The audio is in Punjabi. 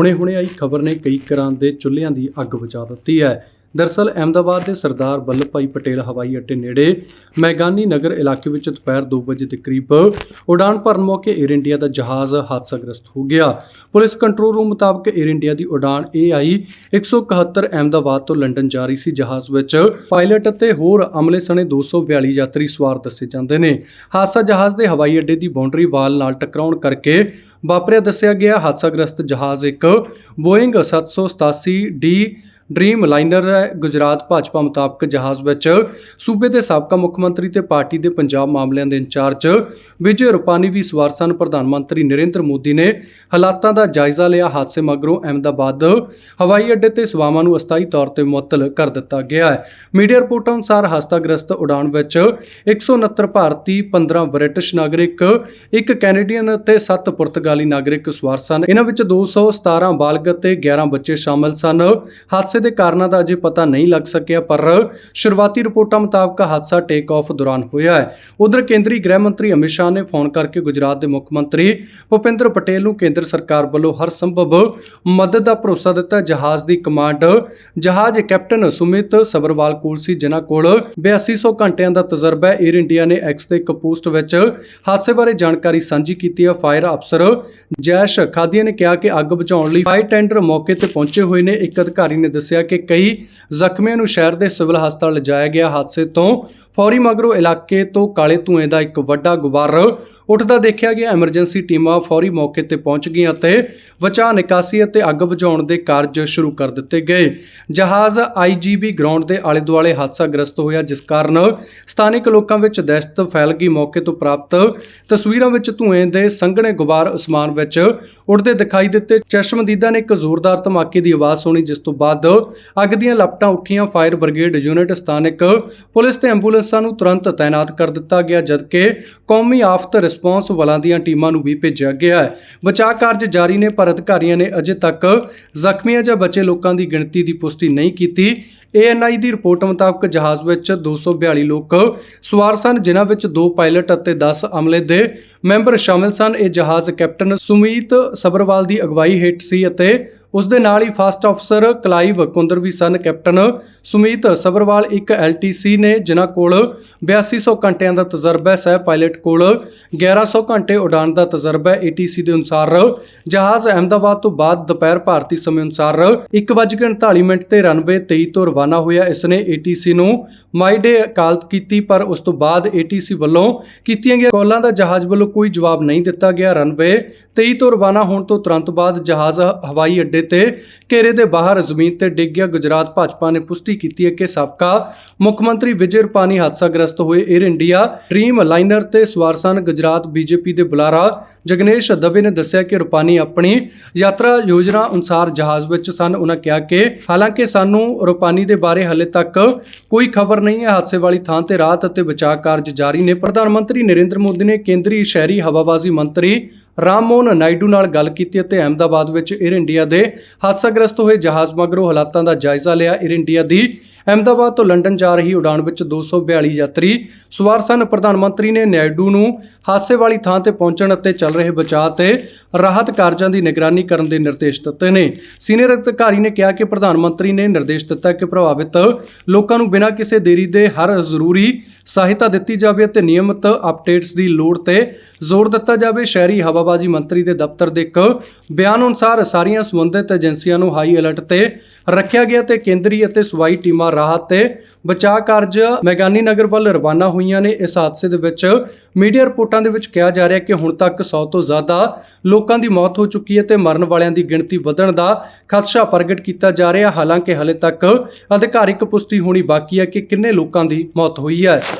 ਹੁਣੇ-ਹੁਣੇ ਆਈ ਖਬਰ ਨੇ ਕਈ ਘਰਾਂ ਦੇ ਚੁੱਲ੍ਹਿਆਂ ਦੀ ਅੱਗ ਬੁਝਾ ਦਿੱਤੀ ਹੈ। ਦਰਅਸਲ, ਅਹਿਮਦਾਬਾਦ ਦੇ ਸਰਦਾਰ ਵੱਲਭ ਭਾਈ ਪਟੇਲ ਹਵਾਈ ਅੱਡੇ ਨੇੜੇ ਮੈਗਾਨੀ ਨਗਰ ਇਲਾਕੇ ਵਿੱਚ ਦੁਪਹਿਰ 2 ਵਜੇ ਦੇ ਕਰੀਬ ਉਡਾਨ ਭਰਨ ਮੌਕੇ 에ਅਰ ਇੰਡੀਆ ਦਾ ਜਹਾਜ਼ ਹਾਦਸਾਗ੍ਰਸਤ ਹੋ ਗਿਆ। ਪੁਲਿਸ ਕੰਟਰੋਲ ਰੂਮ ਮੁਤਾਬਕ 에ਅਰ ਇੰਡੀਆ ਦੀ ਉਡਾਨ AI 171 ਅਹਿਮਦਾਬਾਦ ਤੋਂ ਲੰਡਨ ਜਾ ਰਹੀ ਸੀ ਜਹਾਜ਼ ਵਿੱਚ। ਪਾਇਲਟ ਅਤੇ ਹੋਰ ਅਮਲੇ ਸਣੇ 242 ਯਾਤਰੀ ਸਵਾਰ ਦੱਸੇ ਜਾਂਦੇ ਨੇ। ਹਾਦਸਾ ਜਹਾਜ਼ ਦੇ ਹਵਾਈ ਅੱਡੇ ਦੀ ਬਾਉਂਡਰੀ ਵਾਲ ਨਾਲ ਟਕਰਾਉਣ ਕਰਕੇ ਵਾਪਰਿਆ ਦੱਸਿਆ ਗਿਆ। ਹਾਦਸਾਗ੍ਰਸਤ ਜਹਾਜ਼ ਇੱਕ ਬੋਇੰਗ 787 ਡੀ ਡ੍ਰੀਮ ਲਾਈਨਰ ਹੈ। ਗੁਜਰਾਤ ਭਾਜਪਾ ਮੁਤਾਬਕ ਜਹਾਜ਼ ਵਿੱਚ ਸੂਬੇ ਦੇ ਸਾਬਕਾ ਮੁੱਖ ਮੰਤਰੀ ਤੇ ਪਾਰਟੀ ਦੇ ਪੰਜਾਬ ਮਾਮਲਿਆਂ ਦੇ ਇੰਚਾਰਜ ਵਿਜੇ ਰੁਪਾਨੀ ਵੀ ਸਵਾਰ ਸਨ। ਪ੍ਰਧਾਨ ਮੰਤਰੀ ਨਰਿੰਦਰ ਮੋਦੀ ਨੇ ਹਾਲਾਤਾਂ ਦਾ ਜਾਇਜ਼ਾ ਲਿਆ। ਹਾਦਸੇ ਮਗਰੋਂ ਅਹਿਮਦਾਬਾਦ ਹਵਾਈ ਅੱਡੇ ਤੇ ਸੇਵਾਵਾਂ ਨੂੰ ਅਸਥਾਈ ਤੌਰ ਤੇ ਮੁਅੱਤਲ ਕਰ ਦਿੱਤਾ ਗਿਆ ਹੈ। ਮੀਡੀਆ ਰਿਪੋਰਟਾਂ ਅਨੁਸਾਰ ਹਾਦਸਾਗ੍ਰਸਤ ਉਡਾਣ ਵਿੱਚ 169 ਭਾਰਤੀ 15 ਬ੍ਰਿਟਿਸ਼ ਨਾਗਰਿਕ, ਇੱਕ ਕੈਨੇਡੀਅਨ ਅਤੇ 7 ਪੁਰਤਗਾਲੀ ਨਾਗਰਿਕ ਸਵਾਰ ਸਨ। ਇਹਨਾਂ ਵਿੱਚ 217 ਬਾਲਗ ਅਤੇ 11 ਬੱਚੇ ਸ਼ਾਮਲ ਸਨ। ਹਾਦਸੇ ਦੇ ਕਾਰਨਾਂ ਦਾ ਅਜੇ ਪਤਾ ਨਹੀਂ ਲੱਗ ਸਕਿਆ, ਪਰ ਸ਼ੁਰੂਆਤੀ ਰਿਪੋਰਟਾਂ ਮੁਤਾਬਕ ਹਾਦਸਾ ਟੇਕ ਆਫ ਦੌਰਾਨ ਹੋਇਆ ਹੈ। ਉਧਰ ਕੇਂਦਰੀ ਗ੍ਰਹਿ ਮੰਤਰੀ ਅਮਿਤ ਸ਼ਾਹ ਨੇ ਫੋਨ ਕਰਕੇ ਗੁਜਰਾਤ ਦੇ ਮੁੱਖ ਮੰਤਰੀ ਭੁਪਿੰਦਰ ਪਟੇਲ ਨੂੰ ਕੇਂਦਰ ਸਰਕਾਰ ਵੱਲੋਂ ਹਰ ਸੰਭਵ ਮਦਦ ਦਾ ਭਰੋਸਾ ਦਿੱਤਾ। ਜਹਾਜ਼ ਦੀ ਕਮਾਂਡ, ਜਹਾਜ਼ ਕੈਪਟਨ ਸੁਮਿਤ ਸਬਰਵਾਲ ਕੋਲ ਸੀ, ਜਿਨ੍ਹਾਂ ਕੋਲ 8200 ਘੰਟਿਆਂ ਦਾ ਤਜਰਬਾ ਹੈ। 에ਅਰ ਇੰਡੀਆ ਨੇ ਐਕਸ ਤੇ ਇੱਕ ਪੋਸਟ ਵਿੱਚ ਹਾਦਸੇ ਬਾਰੇ ਜਾਣਕਾਰੀ ਸਾਂਝੀ ਕੀਤੀ ਹੈ। ਫਾਇਰ ਅਫਸਰ ਜੈਸ਼ ਖਾਦੀਆ ਨੇ ਕਿਹਾ ਕਿ ਅੱਗ ਬੁਝਾਉਣ ਲਈ ਫਾਇਰ ਟੈਂਡਰ ਮੌਕੇ ਤੇ ਪਹੁੰਚੇ ਹੋਏ ਨੇ। ਇੱਕ ਅਧਿਕਾਰੀ ਨੇ ਦੱਸਿਆ ਕਿ ਕਈ ਜ਼ਖਮੀਆਂ ਨੂੰ ਸ਼ਹਿਰ ਦੇ ਸਿਵਲ ਹਸਪਤਾਲ ਲਿਜਾਇਆ ਗਿਆ। ਹਾਦਸੇ ਤੋਂ ਫੌਰੀ ਮਗਰੋਂ ਇਲਾਕੇ ਤੋਂ ਕਾਲੇ ਧੂਏ ਦਾ ਇੱਕ ਵੱਡਾ ਗੁਬਾਰ ਉੱਠਦਾ ਦੇਖਿਆ ਗਿਆ ਐਮਰਜੈਂਸੀ ਟੀਮਾਂ ਫੌਰੀ ਮੌਕੇ ਤੇ ਪਹੁੰਚ ਗਈਆਂ ਅਤੇ ਬਚਾਅ ਨਿਕਾਸੀ ਅਤੇ ਅੱਗ ਬੁਝਾਉਣ ਦੇ ਕਾਰਜ ਸ਼ੁਰੂ ਕਰ ਦਿੱਤੇ ਗਏ। ਜਹਾਜ਼ ਆਈਜੀਬੀ ਗਰਾਊਂਡ ਦੇ ਆਲੇ ਦੁਆਲੇ ਹਾਦਸਾ ਗ੍ਰਸਤ ਹੋਇਆ, ਜਿਸ ਕਾਰਨ ਸਥਾਨਕ ਲੋਕਾਂ ਵਿੱਚ ਦਹਿਸ਼ਤ ਫੈਲ ਗਈ। ਮੌਕੇ ਤੋਂ ਪ੍ਰਾਪਤ ਤਸਵੀਰਾਂ ਵਿੱਚ ਧੂਏ ਦੇ ਸੰਘਣੇ ਗੁਬਾਰ ਅਸਮਾਨ ਵਿੱਚ ਉੱਡਦੇ ਦਿਖਾਈ ਦਿੱਤੇ। ਚਸ਼ਮਦੀਦਾਂ ਨੇ ਇੱਕ ਜ਼ੋਰਦਾਰ ਧਮਾਕੇ ਦੀ ਆਵਾਜ਼ ਸੁਣੀ, ਜਿਸ ਤੋਂ ਬਾਅਦ ਅੱਗ ਦੀਆਂ ਲਪਟਾਂ ਉੱਠੀਆਂ। ਫਾਇਰ ਬ੍ਰਿਗੇਡ ਯੂਨਿਟ, ਸਥਾਨਕ ਪੁਲਿਸ ਤੇ ਐਂਬੂਲੈਂਸਾਂ ਨੂੰ ਤੁਰੰਤ ਤਾਇਨਾਤ ਕਰ ਦਿੱਤਾ ਗਿਆ, ਜਦਕਿ ਕੌਮੀ ਆਫਤ ਰਿਸਪੌਂਸ ਬਲਾਂ ਦੀਆਂ ਟੀਮਾਂ ਨੂੰ ਵੀ ਭੇਜਿਆ ਗਿਆ ਹੈ। ਬਚਾਅ ਕਾਰਜ ਜਾਰੀ ਨੇ, ਪਰ ਅਧਿਕਾਰੀਆਂ ਨੇ ਅਜੇ ਤੱਕ ਜ਼ਖਮੀਆਂ ਜਾਂ ਬਚੇ ਲੋਕਾਂ ਦੀ ਗਿਣਤੀ ਦੀ ਪੁਸ਼ਟੀ ਨਹੀਂ ਕੀਤੀ। ਏਐਨਆਈ ਦੀ ਰਿਪੋਰਟ ਮੁਤਾਬਕ ਜਹਾਜ਼ ਵਿੱਚ 242 ਲੋਕ ਸਵਾਰ ਸਨ, ਜਿਨ੍ਹਾਂ ਵਿੱਚ ਦੋ ਪਾਇਲਟ ਅਤੇ 10 ਅਮਲੇ ਦੇ ਮੈਂਬਰ ਸ਼ਾਮਲ ਸਨ। ਇਹ ਜਹਾਜ਼ ਕੈਪਟਨ ਸੁਮੀਤ ਸਬਰਵਾਲ ਦੀ ਅਗਵਾਈ ਹੇਠ ਸੀ ਅਤੇ ਉਸ ਦੇ ਨਾਲ ਹੀ ਫਸਟ ਅਫਸਰ ਕਲਾਈਵ ਕੁੰਦਰ ਵੀ ਸਨ। ਕੈਪਟਨ ਸੁਮੀਤ ਸਬਰਵਾਲ ਇੱਕ ਐਲਟੀਸੀ ਨੇ, ਜਿਨ੍ਹਾਂ ਕੋਲ 8200 ਘੰਟਿਆਂ ਦਾ ਤਜਰਬਾ ਹੈ। ਸਹਿ ਪਾਇਲਟ ਕੋਲ 1100 ਘੰਟੇ ਉਡਾਨ ਦਾ ਤਜਰਬਾ ਹੈ। ਏਟੀਸੀ ਦੇ ਅਨੁਸਾਰ ਜਹਾਜ਼ ਅਹਿਮਦਾਬਾਦ ਤੋਂ ਬਾਅਦ ਦੁਪਹਿਰ ਭਾਰਤੀ ਸਮੇਂ ਅਨੁਸਾਰ 1:39 ਮਿੰਟ ਤੇ ਰਨਵੇ 23 ਤੋਂ ਰਵਾਨਾ ਹੋਇਆ। ਇਸ ਨੇ ਏਟੀਸੀ ਨੂੰ ਮਾਈਡੇ ਅਕਾਲਤ ਕੀਤੀ, ਪਰ ਉਸ ਤੋਂ ਬਾਅਦ ਏਟੀਸੀ ਵੱਲੋਂ ਕੀਤੀਆਂ ਗਈਆਂ ਕਾਲਾਂ ਦਾ ਜਹਾਜ਼ ਵੱਲੋਂ ਕੋਈ ਜਵਾਬ ਨਹੀਂ ਦਿੱਤਾ ਗਿਆ। ਰਨਵੇ 23 ਤੋਂ ਰਵਾਨਾ ਹੋਣ ਤੋਂ ਤੁਰੰਤ ਬਾਅਦ ਜਹਾਜ਼ ਹਵਾਈ ਅੱਡੇ ਤੇ ਘੇਰੇ ਦੇ ਬਾਹਰ ਜ਼ਮੀਨ ਤੇ ਡਿੱਗ ਗਿਆ। ਗੁਜਰਾਤ ਭਾਜਪਾ ਨੇ ਪੁਸ਼ਟੀ ਕੀਤੀ ਹੈ ਕਿ ਸਾਬਕਾ ਮੁੱਖ ਮੰਤਰੀ ਵਿਜੇ ਰੁਪਾਨੀ ਹਾਦਸਾਗ੍ਰਸਤ ਹੋਏ 에ਅਰ ਇੰਡੀਆ ਡ੍ਰੀਮ ਲਾਈਨਰ ਤੇ ਸਵਾਰ ਗੁਜਰਾਤ ਬੀਜੇਪੀ ਦੇ ਬੁਲਾਰਾ ਜਗਨੇਸ਼ ਦਵੇ ਨੇ ਦੱਸਿਆ ਕਿ ਰੁਪਾਨੀ ਆਪਣੀ ਯਾਤਰਾ ਯੋਜਨਾ ਅਨੁਸਾਰ ਜਹਾਜ਼ ਵਿੱਚ ਸਨ। ਉਹਨਾਂ ਕਿਹਾ ਕਿ ਹਾਲਾਂਕਿ ਸਾਨੂੰ ਰੁਪਾਨੀ ਦੇ ਬਾਰੇ ਹਲੇ ਤੱਕ ਕੋਈ ਖਬਰ ਨਹੀਂ ਹੈ। ਹਾਦਸੇ ਵਾਲੀ ਥਾਂ ਤੇ ਰਾਹਤ ਅਤੇ ਬਚਾਅ ਕਾਰਜ ਜਾਰੀ ਨੇ। ਪ੍ਰਧਾਨ ਮੰਤਰੀ ਨਰਿੰਦਰ ਮੋਦੀ ਨੇ ਕੇਂਦਰੀ ਸ਼ਹਿਰੀ ਹਵਾਬਾਜ਼ੀ ਮੰਤਰੀ ਰਾਮ ਮੋਹਨ ਨਾਇਡੂ ਨਾਲ ਗੱਲ ਕੀਤੀ ਅਤੇ ਅਹਿਮਦਾਬਾਦ ਵਿੱਚ 에ਅਰ ਇੰਡੀਆ ਦੇ ਹਾਦਸਾਗ੍ਰਸਤ ਹੋਏ ਜਹਾਜ਼ ਮਗਰੋਂ ਹਾਲਾਤਾਂ ਦਾ ਜਾਇਜ਼ਾ ਲਿਆ। 에ਅਰ ਇੰਡੀਆ ਦੀ ਅਹਿਮਦਾਬਾਦ ਤੋਂ ਲੰਡਨ ਜਾ ਰਹੀ ਉਡਾਨ ਵਿੱਚ 242 ਯਾਤਰੀ ਸਵਾਰ ਸਨ। ਪ੍ਰਧਾਨ ਮੰਤਰੀ ਨੇ ਨਾਇਡੂ ਨੂੰ ਹਾਦਸੇ ਵਾਲੀ ਥਾਂ ਤੇ ਪਹੁੰਚਣ ਅਤੇ ਚੱਲ ਰਹੇ ਬਚਾਅ ਤੇ ਰਾਹਤ ਕਾਰਜਾਂ ਦੀ ਨਿਗਰਾਨੀ ਕਰਨ ਦੇ ਨਿਰਦੇਸ਼ ਦਿੱਤੇ ਨੇ। ਸੀਨੀਅਰ ਅਧਿਕਾਰੀ ਨੇ ਕਿਹਾ ਕਿ ਪ੍ਰਧਾਨ ਮੰਤਰੀ ਨੇ ਨਿਰਦੇਸ਼ ਦਿੱਤਾ ਕਿ ਪ੍ਰਭਾਵਿਤ ਲੋਕਾਂ ਨੂੰ ਬਿਨਾਂ ਕਿਸੇ ਦੇਰੀ ਦੇ ਹਰ ਜ਼ਰੂਰੀ ਸਹਾਇਤਾ ਦਿੱਤੀ ਜਾਵੇ ਅਤੇ ਨਿਯਮਤ ਅਪਡੇਟਸ ਦੀ ਲੋੜ ਤੇ ਜ਼ੋਰ ਦਿੱਤਾ ਜਾਵੇ। ਸ਼ਹਿਰੀ ਹਵਾਬਾਜ਼ੀ ਮੰਤਰੀ ਦੇ ਦਫ਼ਤਰ ਦੇ ਇੱਕ ਬਿਆਨ ਅਨੁਸਾਰ ਸਾਰੀਆਂ ਸੰਬੰਧਿਤ ਏਜੰਸੀਆਂ ਨੂੰ ਹਾਈ ਅਲਰਟ ਤੇ ਰੱਖਿਆ ਗਿਆ ਤੇ ਕੇਂਦਰੀ ਅਤੇ ਸਵਾਈ ਟੀਮਾਂ ਰਾਹਤ ਤੇ ਬਚਾਅ ਕਾਰਜ ਮੈਗਾਨੀ ਨਗਰ ਵੱਲ ਰਵਾਨਾ ਹੋਈਆਂ ਨੇ। ਇਸ ਹਾਦਸੇ ਦੇ ਵਿੱਚ ਮੀਡੀਆ ਰਿਪੋਰਟਾਂ ਦੇ ਵਿੱਚ ਕਿਹਾ ਜਾ ਰਿਹਾ ਕਿ ਹੁਣ ਤੱਕ 100 ਤੋਂ ਜ਼ਿਆਦਾ ਲੋਕਾਂ ਦੀ ਮੌਤ ਹੋ ਚੁੱਕੀ ਹੈ ਤੇ ਮਰਨ ਵਾਲਿਆਂ ਦੀ ਗਿਣਤੀ ਵਧਣ ਦਾ ਖਦਸ਼ਾ ਪ੍ਰਗਟ ਕੀਤਾ ਜਾ ਰਿਹਾ ਹਾਲਾਂਕਿ ਹਲੇ ਤੱਕ ਅਧਿਕਾਰਿਕ ਪੁਸ਼ਟੀ ਹੋਣੀ ਬਾਕੀ ਹੈ ਕਿ ਕਿੰਨੇ ਲੋਕਾਂ ਦੀ ਮੌਤ ਹੋਈ ਹੈ।